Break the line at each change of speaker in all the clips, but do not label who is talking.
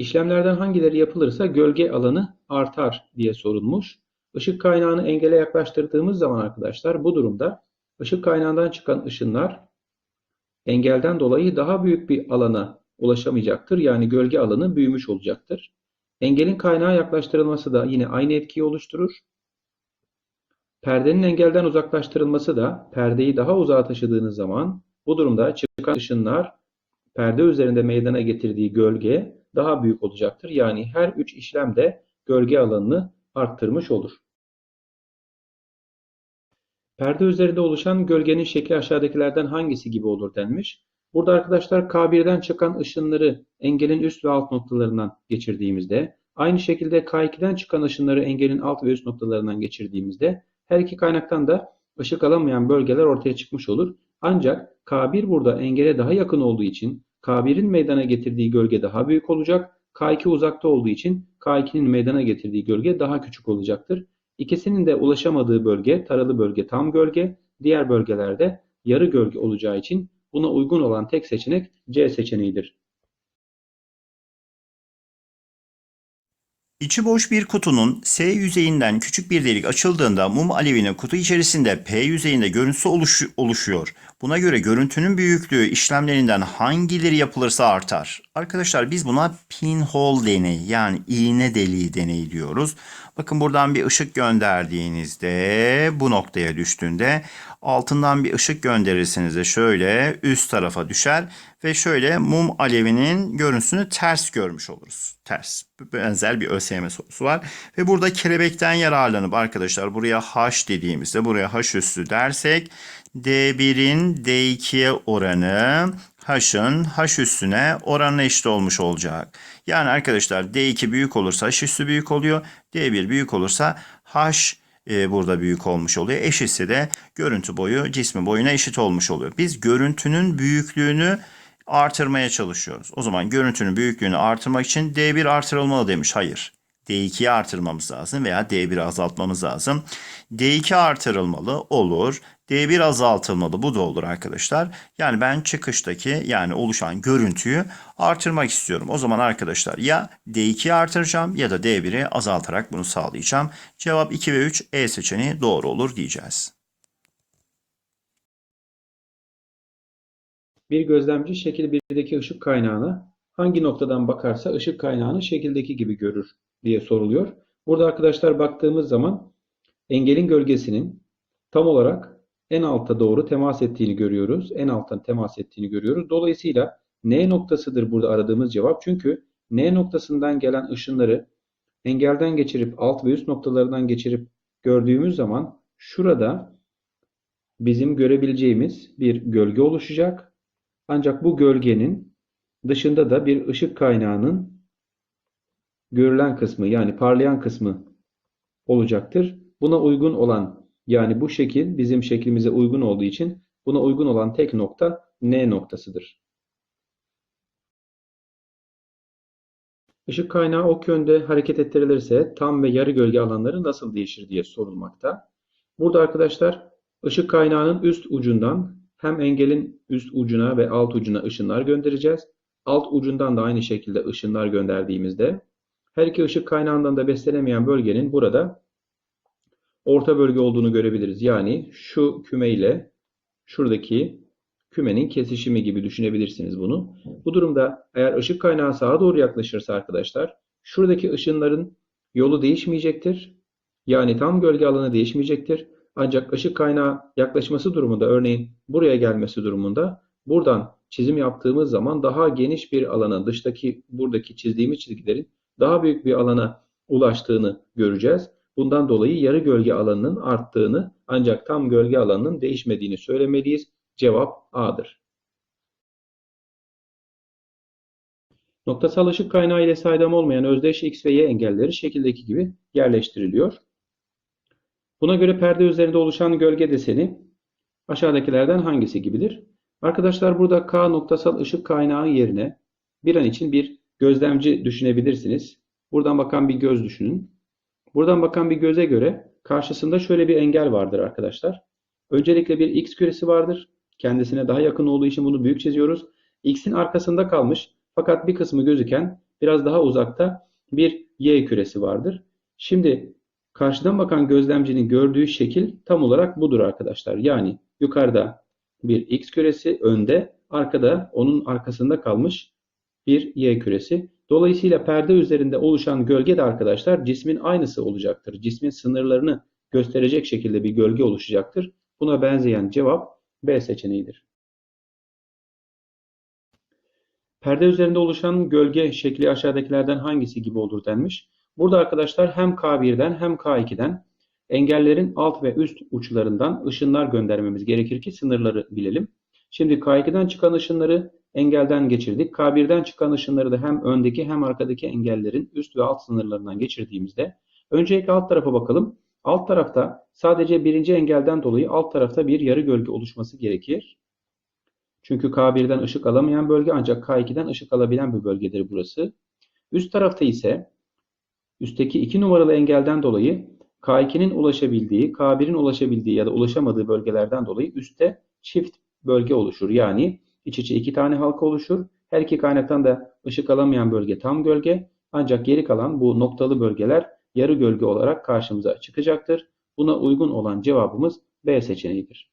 İşlemlerden hangileri yapılırsa gölge alanı artar diye sorulmuş. Işık kaynağını engele yaklaştırdığımız zaman arkadaşlar bu durumda ışık kaynağından çıkan ışınlar engelden dolayı daha büyük bir alana ulaşamayacaktır. Yani gölge alanı büyümüş olacaktır. Engelin kaynağa yaklaştırılması da yine aynı etkiyi oluşturur. Perdenin engelden uzaklaştırılması da perdeyi daha uzağa taşıdığınız zaman bu durumda çıkan ışınlar perde üzerinde meydana getirdiği gölge daha büyük olacaktır. Yani her üç işlem de gölge alanını arttırmış olur. Perde üzerinde oluşan gölgenin şekli aşağıdakilerden hangisi gibi olur denmiş. Burada arkadaşlar K1'den çıkan ışınları engelin üst ve alt noktalarından geçirdiğimizde, aynı şekilde K2'den çıkan ışınları engelin alt ve üst noktalarından geçirdiğimizde her iki kaynaktan da ışık alamayan bölgeler ortaya çıkmış olur. Ancak K1 burada engele daha yakın olduğu için K1'in meydana getirdiği gölge daha büyük olacak. K2 uzakta olduğu için K2'nin meydana getirdiği gölge daha küçük olacaktır. İkisinin de ulaşamadığı bölge, taralı bölge tam gölge, diğer bölgelerde yarı gölge olacağı için buna uygun olan tek seçenek C seçeneğidir.
İçi boş bir kutunun S yüzeyinden küçük bir delik açıldığında mum alevinin kutu içerisinde P yüzeyinde görüntüsü oluş- oluşuyor. Buna göre görüntünün büyüklüğü işlemlerinden hangileri yapılırsa artar. Arkadaşlar biz buna pinhole deneyi yani iğne deliği deneyi diyoruz. Bakın buradan bir ışık gönderdiğinizde bu noktaya düştüğünde altından bir ışık gönderirseniz de şöyle üst tarafa düşer ve şöyle mum alevinin görüntüsünü ters görmüş oluruz. Ters. Benzer bir ÖSYM sorusu var. Ve burada kelebekten yararlanıp arkadaşlar buraya H dediğimizde buraya H üstü dersek D1'in D2'ye oranı H'ın H üstüne oranına eşit olmuş olacak. Yani arkadaşlar D2 büyük olursa H üstü büyük oluyor. D1 büyük olursa H e, burada büyük olmuş oluyor. Eşitse de görüntü boyu cismin boyuna eşit olmuş oluyor. Biz görüntünün büyüklüğünü artırmaya çalışıyoruz. O zaman görüntünün büyüklüğünü artırmak için D1 artırılmalı demiş. Hayır. D2'yi artırmamız lazım veya D1'i azaltmamız lazım. D2 artırılmalı olur. D1 azaltılmalı bu da olur arkadaşlar. Yani ben çıkıştaki yani oluşan görüntüyü artırmak istiyorum. O zaman arkadaşlar ya D2'yi artıracağım ya da D1'i azaltarak bunu sağlayacağım. Cevap 2 ve 3 E seçeneği doğru olur diyeceğiz.
Bir gözlemci şekil 1'deki ışık kaynağına hangi noktadan bakarsa ışık kaynağını şekildeki gibi görür diye soruluyor. Burada arkadaşlar baktığımız zaman engelin gölgesinin tam olarak en alta doğru temas ettiğini görüyoruz. En alttan temas ettiğini görüyoruz. Dolayısıyla N noktasıdır burada aradığımız cevap. Çünkü N noktasından gelen ışınları engelden geçirip alt ve üst noktalarından geçirip gördüğümüz zaman şurada bizim görebileceğimiz bir gölge oluşacak. Ancak bu gölgenin dışında da bir ışık kaynağının görülen kısmı yani parlayan kısmı olacaktır. Buna uygun olan yani bu şekil bizim şeklimize uygun olduğu için buna uygun olan tek nokta N noktasıdır. Işık kaynağı ok yönde hareket ettirilirse tam ve yarı gölge alanları nasıl değişir diye sorulmakta. Burada arkadaşlar ışık kaynağının üst ucundan hem engelin üst ucuna ve alt ucuna ışınlar göndereceğiz. Alt ucundan da aynı şekilde ışınlar gönderdiğimizde her iki ışık kaynağından da beslenemeyen bölgenin burada orta bölge olduğunu görebiliriz. Yani şu küme ile şuradaki kümenin kesişimi gibi düşünebilirsiniz bunu. Bu durumda eğer ışık kaynağı sağa doğru yaklaşırsa arkadaşlar şuradaki ışınların yolu değişmeyecektir. Yani tam gölge alanı değişmeyecektir. Ancak ışık kaynağı yaklaşması durumunda örneğin buraya gelmesi durumunda buradan çizim yaptığımız zaman daha geniş bir alana dıştaki buradaki çizdiğimiz çizgilerin daha büyük bir alana ulaştığını göreceğiz. Bundan dolayı yarı gölge alanının arttığını ancak tam gölge alanının değişmediğini söylemeliyiz. Cevap A'dır. Noktasal ışık kaynağı ile saydam olmayan özdeş X ve Y engelleri şekildeki gibi yerleştiriliyor. Buna göre perde üzerinde oluşan gölge deseni aşağıdakilerden hangisi gibidir? Arkadaşlar burada K noktasal ışık kaynağı yerine bir an için bir gözlemci düşünebilirsiniz. Buradan bakan bir göz düşünün. Buradan bakan bir göze göre karşısında şöyle bir engel vardır arkadaşlar. Öncelikle bir X küresi vardır. Kendisine daha yakın olduğu için bunu büyük çiziyoruz. X'in arkasında kalmış fakat bir kısmı gözüken biraz daha uzakta bir Y küresi vardır. Şimdi karşıdan bakan gözlemcinin gördüğü şekil tam olarak budur arkadaşlar. Yani yukarıda bir X küresi önde, arkada onun arkasında kalmış bir Y küresi. Dolayısıyla perde üzerinde oluşan gölge de arkadaşlar cismin aynısı olacaktır. Cismin sınırlarını gösterecek şekilde bir gölge oluşacaktır. Buna benzeyen cevap B seçeneğidir. Perde üzerinde oluşan gölge şekli aşağıdakilerden hangisi gibi olur denmiş. Burada arkadaşlar hem K1'den hem K2'den engellerin alt ve üst uçlarından ışınlar göndermemiz gerekir ki sınırları bilelim. Şimdi K2'den çıkan ışınları engelden geçirdik. K1'den çıkan ışınları da hem öndeki hem arkadaki engellerin üst ve alt sınırlarından geçirdiğimizde öncelikle alt tarafa bakalım. Alt tarafta sadece birinci engelden dolayı alt tarafta bir yarı gölge oluşması gerekir. Çünkü K1'den ışık alamayan bölge ancak K2'den ışık alabilen bir bölgedir burası. Üst tarafta ise üstteki 2 numaralı engelden dolayı K2'nin ulaşabildiği, K1'in ulaşabildiği ya da ulaşamadığı bölgelerden dolayı üstte çift bölge oluşur. Yani iç içe iki tane halka oluşur. Her iki kaynaktan da ışık alamayan bölge tam gölge. Ancak geri kalan bu noktalı bölgeler yarı gölge olarak karşımıza çıkacaktır. Buna uygun olan cevabımız B seçeneğidir.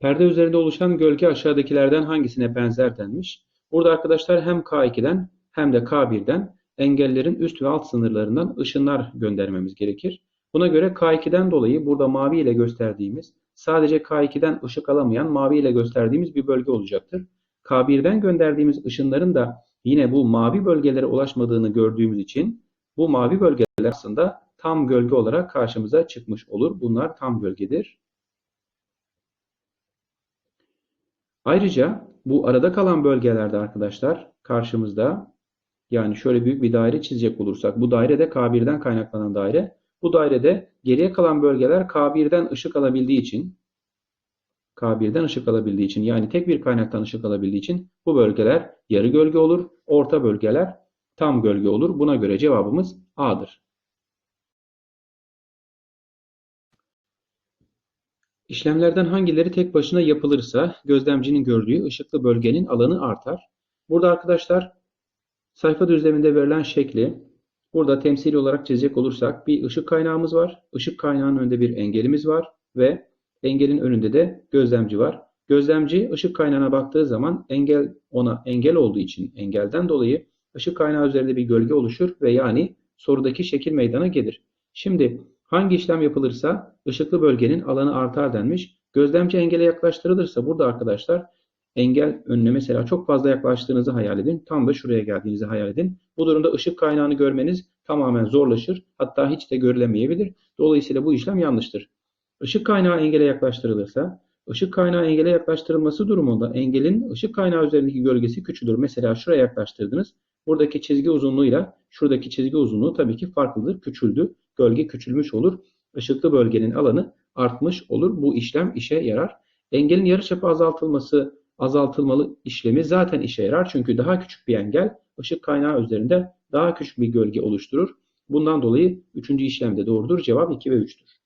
Perde üzerinde oluşan gölge aşağıdakilerden hangisine benzer denmiş. Burada arkadaşlar hem K2'den hem de K1'den engellerin üst ve alt sınırlarından ışınlar göndermemiz gerekir. Buna göre K2'den dolayı burada mavi ile gösterdiğimiz sadece K2'den ışık alamayan mavi ile gösterdiğimiz bir bölge olacaktır. K1'den gönderdiğimiz ışınların da yine bu mavi bölgelere ulaşmadığını gördüğümüz için bu mavi bölgeler aslında tam gölge olarak karşımıza çıkmış olur. Bunlar tam gölgedir. Ayrıca bu arada kalan bölgelerde arkadaşlar karşımızda yani şöyle büyük bir daire çizecek olursak bu daire de K1'den kaynaklanan daire. Bu dairede geriye kalan bölgeler K1'den ışık alabildiği için K1'den ışık alabildiği için yani tek bir kaynaktan ışık alabildiği için bu bölgeler yarı gölge olur. Orta bölgeler tam gölge olur. Buna göre cevabımız A'dır. İşlemlerden hangileri tek başına yapılırsa gözlemcinin gördüğü ışıklı bölgenin alanı artar. Burada arkadaşlar sayfa düzleminde verilen şekli burada temsili olarak çizecek olursak bir ışık kaynağımız var. Işık kaynağının önünde bir engelimiz var ve engelin önünde de gözlemci var. Gözlemci ışık kaynağına baktığı zaman engel ona engel olduğu için engelden dolayı ışık kaynağı üzerinde bir gölge oluşur ve yani sorudaki şekil meydana gelir. Şimdi hangi işlem yapılırsa ışıklı bölgenin alanı artar denmiş. Gözlemci engele yaklaştırılırsa burada arkadaşlar engel önüne mesela çok fazla yaklaştığınızı hayal edin. Tam da şuraya geldiğinizi hayal edin. Bu durumda ışık kaynağını görmeniz tamamen zorlaşır. Hatta hiç de görülemeyebilir. Dolayısıyla bu işlem yanlıştır. Işık kaynağı engele yaklaştırılırsa, ışık kaynağı engele yaklaştırılması durumunda engelin ışık kaynağı üzerindeki gölgesi küçülür. Mesela şuraya yaklaştırdınız. Buradaki çizgi uzunluğuyla şuradaki çizgi uzunluğu tabii ki farklıdır. Küçüldü. Gölge küçülmüş olur. Işıklı bölgenin alanı artmış olur. Bu işlem işe yarar. Engelin yarıçapı azaltılması, azaltılmalı işlemi zaten işe yarar. Çünkü daha küçük bir engel ışık kaynağı üzerinde daha küçük bir gölge oluşturur. Bundan dolayı üçüncü işlemde doğrudur. Cevap 2 ve 3'tür.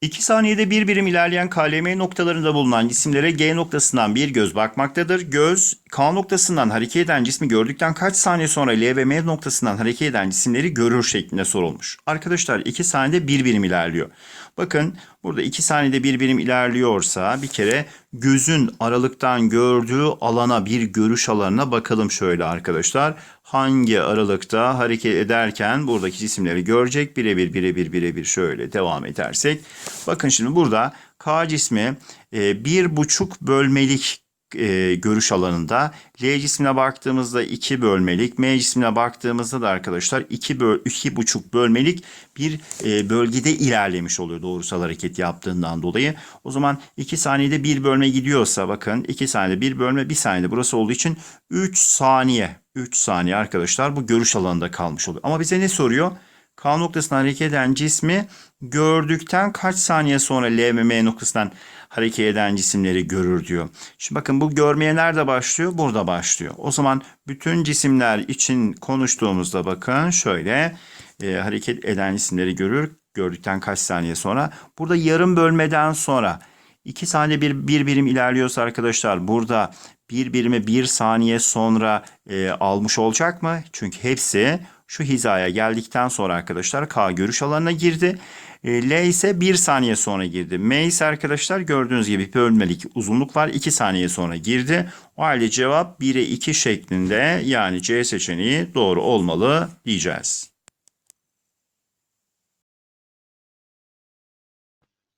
2 saniyede bir birim ilerleyen KLM noktalarında bulunan cisimlere G noktasından bir göz bakmaktadır. Göz K noktasından hareket eden cismi gördükten kaç saniye sonra L ve M noktasından hareket eden cisimleri görür şeklinde sorulmuş. Arkadaşlar 2 saniyede bir birim ilerliyor. Bakın burada 2 saniyede bir birim ilerliyorsa bir kere gözün aralıktan gördüğü alana bir görüş alanına bakalım şöyle arkadaşlar. Hangi aralıkta hareket ederken buradaki cisimleri görecek birebir birebir birebir şöyle devam edersek. Bakın şimdi burada K cismi e, bir buçuk bölmelik e, görüş alanında. L cismine baktığımızda 2 bölmelik, M cismine baktığımızda da arkadaşlar 2 böl 2,5 bölmelik bir e, bölgede ilerlemiş oluyor doğrusal hareket yaptığından dolayı. O zaman 2 saniyede bir bölme gidiyorsa bakın 2 saniyede bir bölme 1 saniyede burası olduğu için 3 saniye 3 saniye arkadaşlar bu görüş alanında kalmış oluyor. Ama bize ne soruyor? K noktasından hareket eden cismi gördükten kaç saniye sonra L ve M noktasından hareket eden cisimleri görür diyor. Şimdi bakın bu görmeye nerede başlıyor? Burada başlıyor. O zaman bütün cisimler için konuştuğumuzda bakın şöyle e, hareket eden cisimleri görür. Gördükten kaç saniye sonra? Burada yarım bölmeden sonra 2 saniye bir, bir birim ilerliyorsa arkadaşlar burada bir birimi bir saniye sonra e, almış olacak mı? Çünkü hepsi şu hizaya geldikten sonra arkadaşlar K görüş alanına girdi. E, L ise 1 saniye sonra girdi. M ise arkadaşlar gördüğünüz gibi bölmelik uzunluklar 2 saniye sonra girdi. O halde cevap 1'e 2 şeklinde yani C seçeneği doğru olmalı diyeceğiz.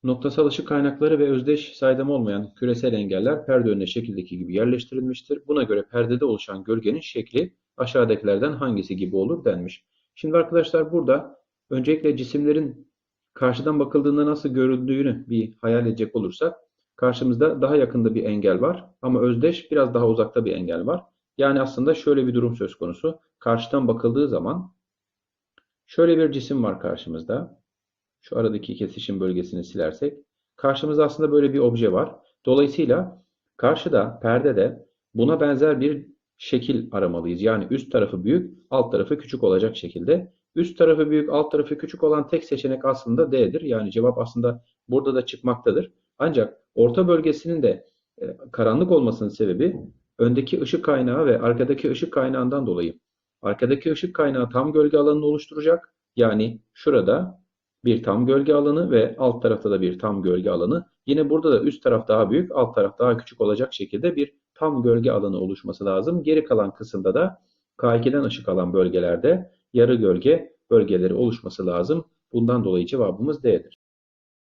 Noktasal ışık kaynakları ve özdeş saydam olmayan küresel engeller perde önüne şekildeki gibi yerleştirilmiştir. Buna göre perdede oluşan gölgenin şekli aşağıdakilerden hangisi gibi olur denmiş. Şimdi arkadaşlar burada öncelikle cisimlerin karşıdan bakıldığında nasıl görüldüğünü bir hayal edecek olursak karşımızda daha yakında bir engel var ama özdeş biraz daha uzakta bir engel var. Yani aslında şöyle bir durum söz konusu. Karşıdan bakıldığı zaman şöyle bir cisim var karşımızda. Şu aradaki kesişim bölgesini silersek karşımızda aslında böyle bir obje var. Dolayısıyla karşıda perdede buna benzer bir şekil aramalıyız. Yani üst tarafı büyük, alt tarafı küçük olacak şekilde. Üst tarafı büyük, alt tarafı küçük olan tek seçenek aslında D'dir. Yani cevap aslında burada da çıkmaktadır. Ancak orta bölgesinin de e, karanlık olmasının sebebi öndeki ışık kaynağı ve arkadaki ışık kaynağından dolayı. Arkadaki ışık kaynağı tam gölge alanını oluşturacak. Yani şurada bir tam gölge alanı ve alt tarafta da bir tam gölge alanı. Yine burada da üst taraf daha büyük, alt taraf daha küçük olacak şekilde bir tam gölge alanı oluşması lazım. Geri kalan kısımda da K2'den ışık alan bölgelerde yarı gölge bölgeleri oluşması lazım. Bundan dolayı cevabımız D'dir.